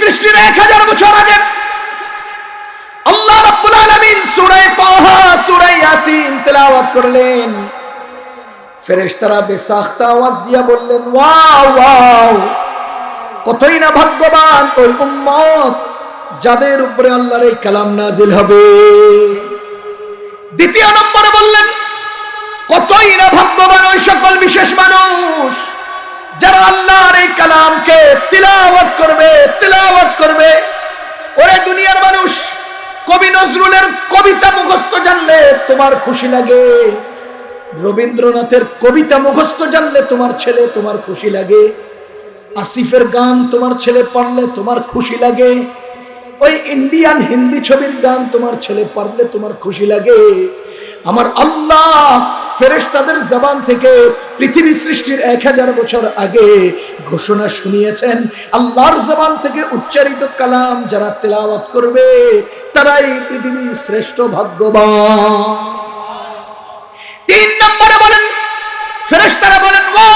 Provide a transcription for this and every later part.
সৃষ্টির এক হাজার বছর আগে আল্লাহ রাব্বুল আলামিন সূরা তাহা, সূরা ইয়াসিন তেলাওয়াত করলেন। ফেরেশতারা বেসাখতা আওয়াজ দিয়া বললেন, ওয়াও ওয়াও, কতই না ভাগ্যবান ওই উম্মত যাদের উপরে আল্লাহর এই কালাম নাজিল হবে। দ্বিতীয় নম্বরে বললেন, কতই না ভাগ্যবান ওই সকল বিশেষ মানুষ যারা আল্লাহর এই কালামকে তিলাওয়াত করবে তিলাওয়াত করবে, ওরে দুনিয়ার মানুষ, কবি নজরুলের কবিতা মুখস্থ জানলে তোমার খুশি লাগে। রবীন্দ্রনাথের কবিতা মুখস্থ জানলে তোমার ছেলে তোমার খুশি লাগে। আসিফের গান তোমার ছেলে পারলে তোমার খুশি লাগে। ওই ইন্ডিয়ান হিন্দি ছবির গান তোমার ছেলে পারলে তোমার খুশি লাগে। আমার আল্লাহ ফেরেশতাদের জবান থেকে পৃথিবী সৃষ্টির এক হাজার বছর আগে ঘোষণা শুনিয়েছেন, আল্লাহর জবান থেকে উচ্চারিত কালাম যারা তেলাওয়াত করবে, তারাই পৃথিবীর শ্রেষ্ঠ ভাগ্যবান। তিন নম্বরে বলেন, ফেরেশতারা বলেন ও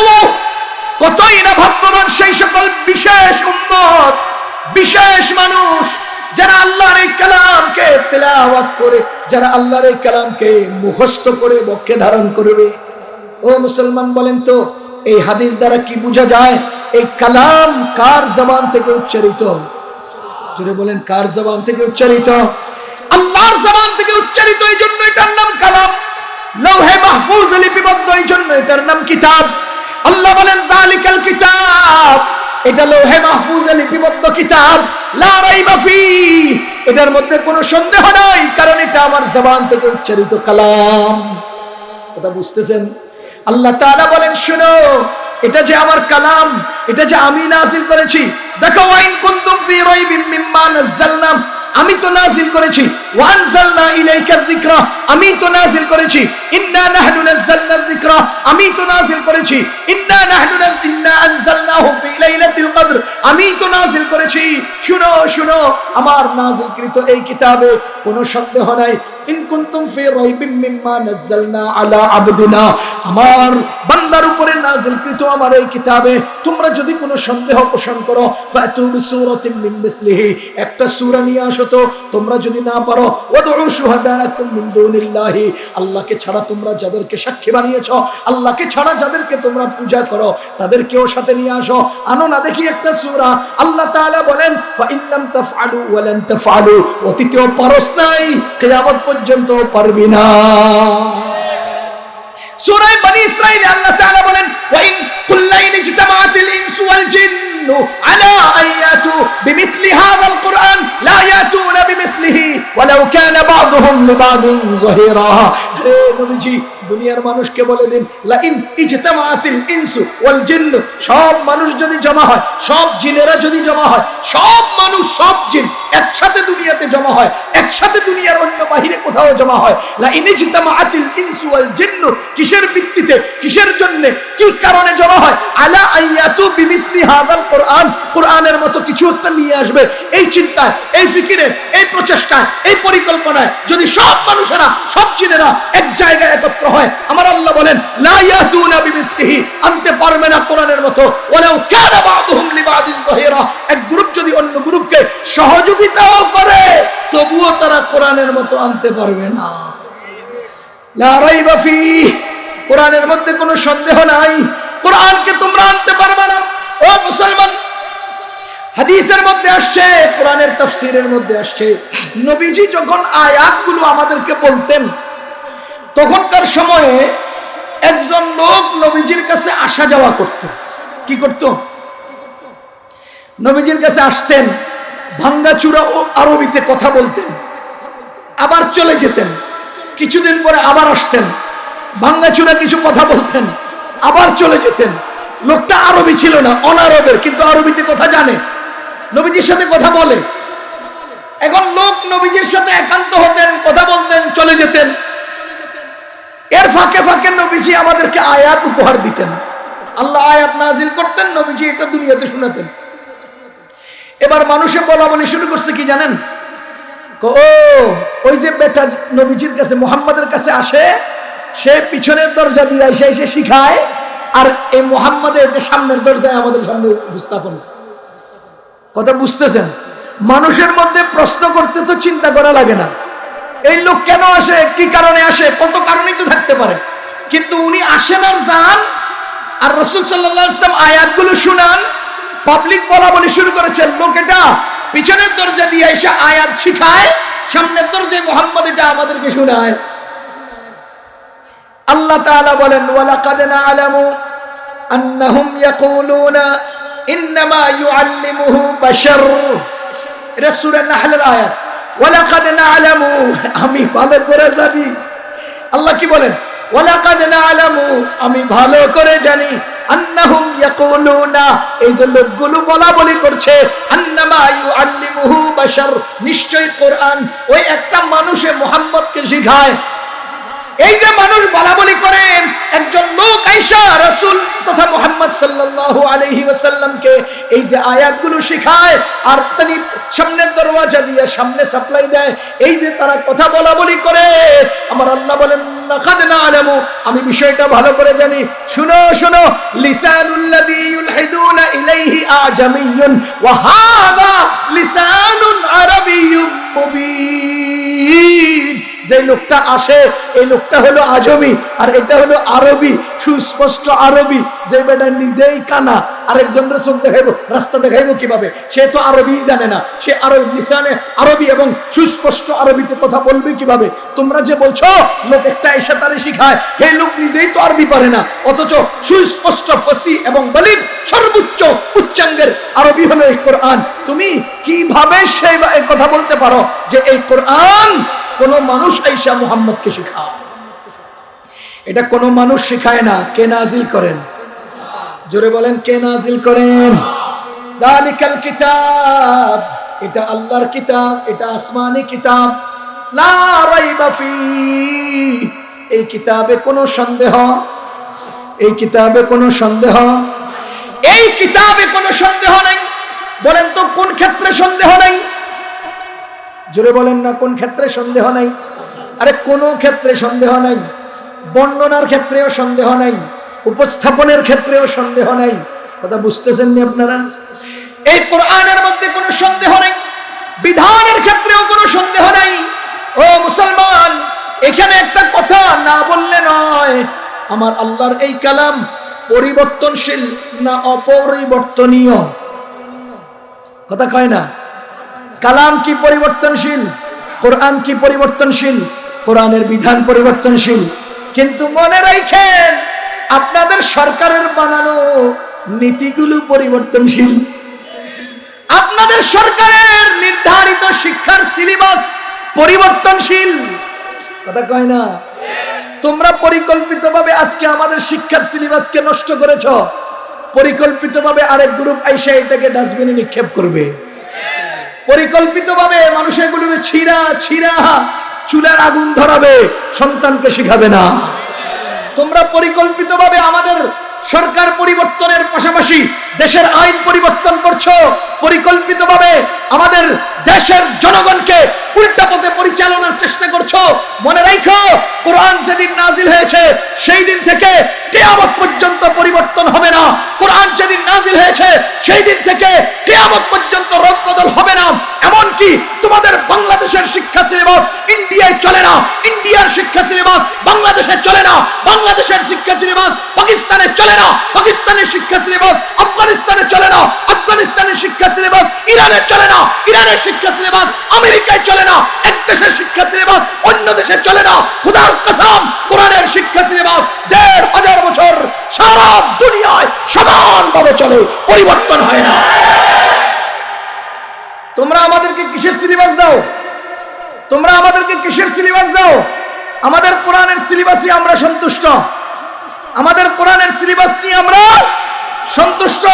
কতই না ভাগ্যবান সেই সকল বিশেষ উম্মত, বিশেষ মানুষ যারা আল্লাহর এই কালামকে তেলাওয়াত করে, যারা আল্লাহর এই কালামকে মুখস্থ করে, বক্ষে ধারণ করবে। ও মুসলমান বলেন তো, এই হাদিস দ্বারা কি বোঝা যায়, এই কালাম কার জবান থেকে উচ্চারিত? জোরে বলেন, কার জবান থেকে উচ্চারিত? আল্লাহর জবান থেকে উচ্চারিত, এই জন্য এটার নাম কালাম। লৌহে মাহফুজ লিপিবদ্ধ, এই জন্য এটার নাম কিতাব। আল্লাহ বলেন, দালিকাল কিতাব। এটা লৌহে মাহফুজে লিপিবদ্ধ কিতাব। লা রাইবা এটার মধ্যে কোনো সন্দেহ নাই, কারণ এটা আমার জবান থেকে উচ্চারিত কালাম। কথা বুঝতেছেন? আল্লাহ তাআলা বলেন, শুনো, এটা যে আমার কালাম, এটা যে আমি নাজিল করেছি, দেখো ওয়াইন কুনতুম ফি রাইবিম মিম্মা আমি তো নাজিল করেছি ওয়ানজালনা ইলাইকা যিকরা, আমি তো নাজিল করেছি, ইন্না নাহনু নাযালনা যিকরা, আমি তো নাজিল করেছি, ইন্না নাহনু নাযালনা আমি তো নাজিল করেছি। শুনো শুনো আমার নাজিলকৃত এই কিতাবে কোনো সন্দেহ নাই। ইন কুনতুম ফি রাইবিম মিম্মা নাযালনা আলা আবদিনা। আমার বান্দার উপরে নাজিলকৃত আমার এই কিতাবে তোমরা যদি কোনো সন্দেহ পোষণ করো ফাতু বিসূরাতিন মিন মিসলিহি। একটা সূরা নিয়ে আসো তো, তোমরা যদি না পারো, ওয়াদউ শুহাদাকুম মিন দুনিল্লাহি। আল্লাহকে ছাড়া তোমরা যাদেরকে সাক্ষী বানিয়েছো, আল্লাহকে ছাড়া যাদেরকে তোমরা পূজা করো, তাদেরকেও সাথে নিয়ে আসো। আনো না দেখি একটা সূরা, আল্লাহ তাআলা বলেন, ফা ইল্লাম তাফআলু ওয়া লান তাফআলু। অতীতেও পারস নাই, কিয়ামত পর্যন্ত পারবি না। সূরা বনি ইসরাঈল আল্লাহ তাআলা বলেন ওয়া ইন কুল্লাইন ইজতামাআতিল ইনসু ওয়াল জিন্নু আলা আইয়াতু বিমিথলি হাযাল কুরআন, লা ইয়াতুনা বিমিথলিহি ওয়ালাউ কানা বা'দুহুম লিবা'দিন যহিরা। আরে নবীজি, দুনিয়ার মানুষকে বলে দিন লা ইন ইজতামাআতিল ইনসু ওয়াল জিন্নু। সব মানুষ যদি জমা হয়, সব জিনেরা যদি জমা হয়, সব মানুষ সব জিন। একসাথে দুনিয়াতে জমা হয়, একসাথে দুনিয়ার অন্য বাহিরে কোথাও জমা হয়। লা ইন ইজতামাআতিল ইনসু ওয়াল জিন্নু, কিসের ভিত্তিতে, কিসের জন্য, কি কারণে জমা হয়? আলা আইয়াতু বিমিথলি হাদাল কোরআন, কোরআনের মতো কিছু একটা নিয়ে আসবে। এই চিন্তায়, এই ফিকিরে, এই প্রচেষ্টায়, এই পরিকল্পনায় যদি সব মানুষেরা, সব জিনেরা এক জায়গায় একত্র হয়, আমার আল্লাহ বলেন, লা ইয়াতুনা বিমিথলিহি আনতে পারবে না কোরআনের মতো। ওয়ালাউ কানা বা'দুহুম লিবা'দিন যাহিরা। এক গ্রুপ যদি অন্য গ্রুপকে সহযোগিতাও করে, তবুও তারা কোরআনের মতো আনতে পারবে না। কোরআনের মধ্যে কোনো সন্দেহ নাই। কোরআনকে তোমরা আনতে পারবে না। ও মুসলমান, হাদিসের মধ্যে আসছে, কোরআনের তাফসীরের মধ্যে আসছে। নবীজি যখন আয়াতগুলো আমাদেরকে বলতেন, তখনকার সময়ে একজন লোক নবীজির কাছে আসা যাওয়া করত। কি করত? নবীজির কাছে আসতেন। ভাঙ্গাচুরা ও আরবিতে কথা বলতেন, আবার চলে যেতেন। কিছুদিন পরে আবার আসতেন। ভাঙ্গাচুরা কিছু কথা বলতেন, আবার চলে যেতেন। লোকটা আরবি ছিল না, অনারবের, কিন্তু আরবিতে কথা জানে। নবীজির সাথে কথা বলে। এখন লোক নবীজির সাথে একান্ত হতেন, কথা বলতেন, চলে যেতেন। এর ফাঁকে ফাঁকে নবীজি আমাদেরকে আয়াত উপহার দিতেন। আল্লাহ আয়াত নাজিল করতেন, নবীজি এটা দুনিয়াতে শোনাতেন। এবার মানুষে বলা বলি শুরু করছে কি জানেন? ও, ওই যে বেটা নবীজির কাছে, মোহাম্মদের কাছে আসে, সে পিছনের দরজা দিয়ে এসে এসে শিখায়, আর এই মোহাম্মদের সামনের দরজায় আমাদের সামনে উপস্থাপন কথা বুঝতেছেন? মানুষের মধ্যে প্রশ্ন করতে তো চিন্তা করা লাগে না। এই লোক কেন আসে? কি কারণে আসে? কত কারণেই তো থাকতে পারে। কিন্তু উনি আসেন আর যান, আর রসুল সাল্লাহ আয়াতগুলো শুনান পাবলিক বলা বলি শুরু করেছেন লোক এটা পিছনের দরজা দিয়ে এসে আয়াত শিখায়, সামনের দরজায় মোহাম্মদ এটা আমাদেরকে শোনায়। আল্লাহ তাআলা বলেন, ওয়ালাকাদ না'লামু আন্নাহুম ইয়াকুলুনা ইন্নামা ইউআল্লিমুহু বাশার। এটা সূরা নাহলের আয়াত। ওয়ালাকাদ না'লামু আমি ভালো করে জানি। আল্লাহ কি বলেন? ওয়ালা ওয়ালাকাদ না'লামু আমি ভালো করে জানি। আন্নাহুম ইয়াকুলুনা। এই যে লোকগুলো বলা বলি করছে, আন্নামা ইউআল্লিমুহু বাশার। নিশ্চয় কোরআন ওই একটা মানুষে মুহাম্মদকে শিখায়। এই যে মানুষ বলা বলি করেন, একজন লোক আইসা রসুল তথা মোহাম্মদ সাল্লাল্লাহু আলাইহি ওয়াসাল্লামকে এই যে আয়াতগুলো শেখায়, আর তিনি সামনের দরওয়াজা দিয়ে সামনে সাপ্লাই দেয়, এই যে তারা কথা বলা বলি করে, আমার আল্লাহ বলেন আমি বিষয়টা ভালো করে জানি। শুনো শুনো মুবিন যে লোকটা আসে, এই লোকটা হলো আজমি, আর এটা হলো আরবি, সুস্পষ্ট আরবি। যে বেটা নিজেই কানা আরেকজনের চোখ দেখাইবো, রাস্তা দেখাইবো কীভাবে? সে তো আরবি জানে না, সে আরবি লিসানে আরবি এবং সুস্পষ্ট আরবিতে কথা বলবে কীভাবে? তোমরা যে বলছো, লোক একটা এসে তারে শিখায় এই লোক নিজেই তো আরবি পারে না, অথচ সুস্পষ্ট ফসি এবং বলির সর্বোচ্চ উচ্চাঙ্গের আরবি হলো এই কোরআন। তুমি কীভাবে সেই কথা বলতে পারো যে এই কোরআন কোন মানুষ আইসা মুহাম্মদকে শিখায়। এটা কোনো মানুষ শিখায় না, কে নাজিল করেন? জোরে বলেন, কে নাজিল করেন? দালিকাল কিতাব, এটা আল্লাহর কিতাব, এটা আসমানি কিতাব। লা রাইবা ফি, এই কিতাবে কোনো সন্দেহ, এই কিতাবে কোনো সন্দেহ, এই কিতাবে কোনো সন্দেহ নাই। বলেন তো কোন ক্ষেত্রে সন্দেহ নাই? জোরে বলেন না, কোন ক্ষেত্রে সন্দেহ নাই? আরে কোন ক্ষেত্রে সন্দেহ নাই। বর্ণনার ক্ষেত্রেও সন্দেহ নাই। উপস্থাপনের ক্ষেত্রেও সন্দেহ নাই। কথা বুঝতেছেন নি আপনারা? এই কোরআনের মধ্যে কোনো সন্দেহ নাই। বিধানের ক্ষেত্রেও কোনো সন্দেহ নাই। ও মুসলমান, এখানে একটা কথা না বললে নয়। আমার আল্লাহর এই কালাম পরিবর্তনশীল না অপরিবর্তনীয়? কথা কয় না। কালাম কি পরিবর্তনশীল? কোরআন কি পরিবর্তনশীল? কোরআনের বিধান পরিবর্তনশীল? কিন্তু মনে রাখেন, আপনাদের সরকারের বানানো নীতিগুলো পরিবর্তনশীল। আপনাদের সরকারের নির্ধারিত শিক্ষার সিলেবাস পরিবর্তনশীল। কথা কয় না? তোমরা পরিকল্পিতভাবে আজকে আমাদের শিক্ষার সিলেবাসকে নষ্ট করেছ। পরিকল্পিতভাবে আরেক গ্রুপ আইসা এটাকে ডাস্টবিনে নিক্ষেপ করবে। পরিকল্পিতভাবে মানুষ এগুলোকে ছিঁড়া ছিঁড়া, চুলার আগুন ধরাবে, সন্তানকে শিখাবে না। তোমরা পরিকল্পিতভাবে আমাদের সরকার পরিবর্তনের পাশাপাশি দেশের আইন পরিবর্তন করছ। পরিকল্পিতভাবে আমাদের দেশের জনগণকে উল্টা পথে পরিচালনার চেষ্টা করছ। মনে রাখো কোরআন যেদিন নাজিল হয়েছে, সেই দিন থেকে কেয়ামত পর্যন্ত পরিবর্তন হবে না। কোরআন যেদিন নাজিল হয়েছে, সেই দিন থেকে কেয়ামত পর্যন্ত রদ বদল হবে না। এমনকি তোমাদের বাংলাদেশের শিক্ষা সিলেবাস ইন্ডিয়ায় চলে না। ইন্ডিয়ার শিক্ষা সিলেবাস বাংলাদেশে চলে না। বাংলাদেশের শিক্ষা সিলেবাস পাকিস্তানে চলে না। পাকিস্তানের শিক্ষা সিলেবাস আফগানিস্তানে চলে না। আফগানিস্তানের শিক্ষা সিলেবাস ইরানে চলে না। ইরানের শিক্ষা সিলেবাস আমেরিকায় চলে না। এক দেশের শিক্ষা সিলেবাস অন্য দেশে চলে না। খুদার কসম, কোরআনের শিক্ষা সিলেবাস দেড় হাজার বছর সারা দুনিয়ায় সমানভাবে চলে, পরিবর্তন হয় না। তোমরা আমাদেরকে কিসের সিলেবাস দাও? তোমরা আমাদেরকে কিসের সিলেবাস দাও? আমাদের কোরআনের সিলেবাসই আমরা সন্তুষ্ট। আমাদের কোরআনের সিলেবাস নিয়ে আমরা সন্তুষ্ট।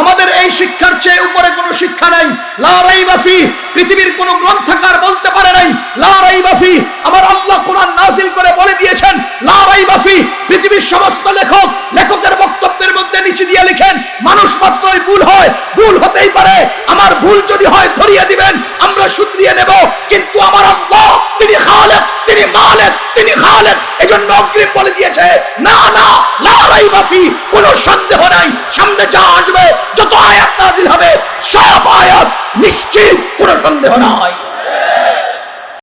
আমাদের এই শিক্ষার চেয়ে উপরে কোনো শিক্ষা নাই। লারাই বাফি পৃথিবীর কোন গ্রন্থকার বলতে পারে নাই। লারাই বাফি আমার আল্লাহ কোরআন নাজিল করে বলে দিয়েছেন লারাই বাফি পৃথিবীর সমস্ত লেখক লেখকের বক্তব্যের মধ্যে নিচে দিয়ে লিখেন, মানুষ মাত্রই ভুল হয়, ভুল হতেই পারে। আমার ভুল যদি হয় ধরিয়ে দিবেন, আমরা শুধরিয়ে নেব, কিন্তু আমার আল্লাহ তিনি খালেক তিনি মালেক তিনি খালেক এই জন্য অগ্রিম বলে দিয়েছে, না না লারাই বাফি কোনো সন্দেহ নাই, সামনে যা আসবে, যত আয়াত নাজিল হবে, সব আয়াত নিশ্চিত, কোনো সন্দেহ নাই।